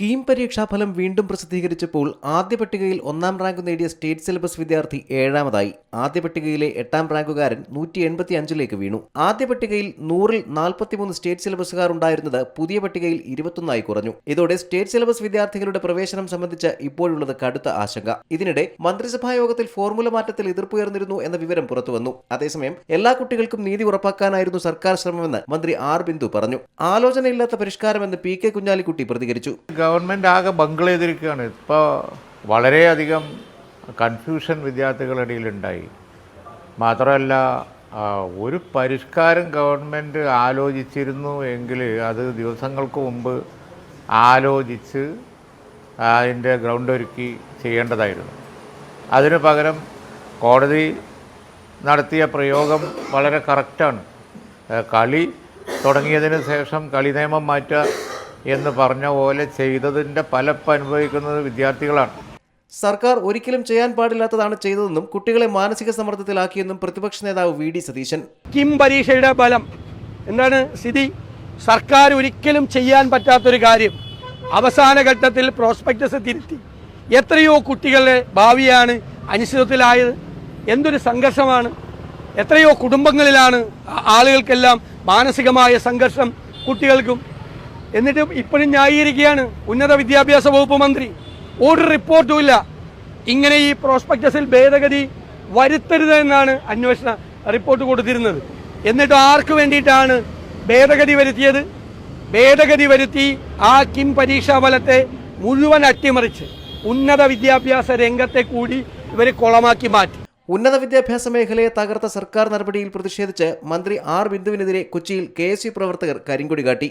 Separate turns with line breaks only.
കീം പരീക്ഷാഫലം വീണ്ടും പ്രസിദ്ധീകരിച്ചപ്പോൾ ആദ്യ പട്ടികയിൽ ഒന്നാം റാങ്ക് നേടിയ സ്റ്റേറ്റ് സിലബസ് വിദ്യാർത്ഥി ഏഴാമതായി. ആദ്യ പട്ടികയിലെ എട്ടാം റാങ്കുകാരൻ നൂറ്റി എൺപത്തി അഞ്ചിലേക്ക് വീണു. ആദ്യ പട്ടികയിൽ നൂറിൽ നാൽപ്പത്തിമൂന്ന് സ്റ്റേറ്റ് സിലബസുകാർ ഉണ്ടായിരുന്നത് പുതിയ പട്ടികയിൽ ഇരുപത്തൊന്നായി കുറഞ്ഞു. ഇതോടെ സ്റ്റേറ്റ് സിലബസ് വിദ്യാർത്ഥികളുടെ പ്രവേശനം സംബന്ധിച്ച് ഇപ്പോഴുള്ളത് കടുത്ത ആശങ്ക. ഇതിനിടെ മന്ത്രിസഭാ യോഗത്തിൽ ഫോർമുല മാറ്റത്തിൽ എതിർപ്പുയർന്നിരുന്നു എന്ന വിവരം പുറത്തുവന്നു. അതേസമയം എല്ലാ കുട്ടികൾക്കും നീതി ഉറപ്പാക്കാനായിരുന്നു സർക്കാർ ശ്രമമെന്ന് മന്ത്രി ആർ ബിന്ദു പറഞ്ഞു. ആലോചനയില്ലാത്ത പരിഷ്കാരമെന്ന് പി കെ കുഞ്ഞാലിക്കുട്ടി പ്രതികരിച്ചു.
ഗവൺമെന്റ് ആകെ ബംഗിൾ ചെയ്തിരിക്കുകയാണ് ഇപ്പോൾ വളരെയധികം കൺഫ്യൂഷൻ വിദ്യാർത്ഥികളുടെ ഉണ്ടായി മാത്രമല്ല ഒരു പരിഷ്കാരം ഗവൺമെന്റ് ആലോചിച്ചിരുന്നു എങ്കിൽ അത് ദിവസങ്ങൾക്ക് മുമ്പ് ആലോചിച്ച് അതിന്റെ ഗ്രൗണ്ട് ഒരുക്കി ചെയ്യേണ്ടതായിരുന്നു. അതിന് പകരം കോടതി നടത്തിയ പ്രയോഗം വളരെ കറക്റ്റാണ് കളി തുടങ്ങിയതിന് ശേഷം കളി നിയമം മാറ്റുക എന്ന് പറഞ്ഞ പോലെ ചെയ്തതിന്റെ ഫലപ്പ് അനുഭവിക്കുന്നത് വിദ്യാർത്ഥികളാണ്.
സർക്കാർ ഒരിക്കലും ചെയ്യാൻ പാടില്ലാത്തതാണ് ചെയ്തതെന്നും കുട്ടികളെ മാനസിക സമ്മർദ്ദത്തിലാക്കിയെന്നും പ്രതിപക്ഷ നേതാവ് വി ഡി സതീശൻ.
കിം പരീക്ഷയുടെ ഫലം. എന്താണ് സ്ഥിതി? സർക്കാർ ഒരിക്കലും ചെയ്യാൻ പറ്റാത്തൊരു കാര്യം. അവസാന ഘട്ടത്തിൽ പ്രോസ്പെക്ടസ് തിരുത്തി. എത്രയോ കുട്ടികളുടെ ഭാവിയാണ് അനിശ്ചിതത്തിലായത്. എന്തൊരു സംഘർഷമാണ്. എത്രയോ കുടുംബങ്ങളിലാണ് ആളുകൾക്കെല്ലാം മാനസികമായ സംഘർഷം കുട്ടികൾക്കും എന്നിട്ട് ഇപ്പോഴും ന്യായീകരിക്കുകയാണ്. ഉന്നത വിദ്യാഭ്യാസ വകുപ്പ് മന്ത്രി. ഒരു റിപ്പോർട്ടും ഇല്ല. ഇങ്ങനെ ഈ പ്രോസ്പെക്ടസിൽ ഭേദഗതി വരുത്തരുത് എന്നാണ് അന്വേഷണ റിപ്പോർട്ട് കൊടുത്തിരുന്നത്. എന്നിട്ട് ആർക്ക് വേണ്ടിയിട്ടാണ് ഭേദഗതി വരുത്തിയത്? ഭേദഗതി വരുത്തി ആ കിം പരീക്ഷാ ഫലത്തെ മുഴുവൻ അട്ടിമറിച്ച് ഉന്നത വിദ്യാഭ്യാസ രംഗത്തെ കൂടി ഇവർ കുളമാക്കി മാറ്റി.
ഉന്നത വിദ്യാഭ്യാസ മേഖലയെ തകർത്ത സർക്കാർ നടപടിയിൽ പ്രതിഷേധിച്ച് മന്ത്രി ആർ ബിന്ദുവിനെതിരെ കൊച്ചിയിൽ കെ പ്രവർത്തകർ കരിങ്കൊടി കാട്ടി.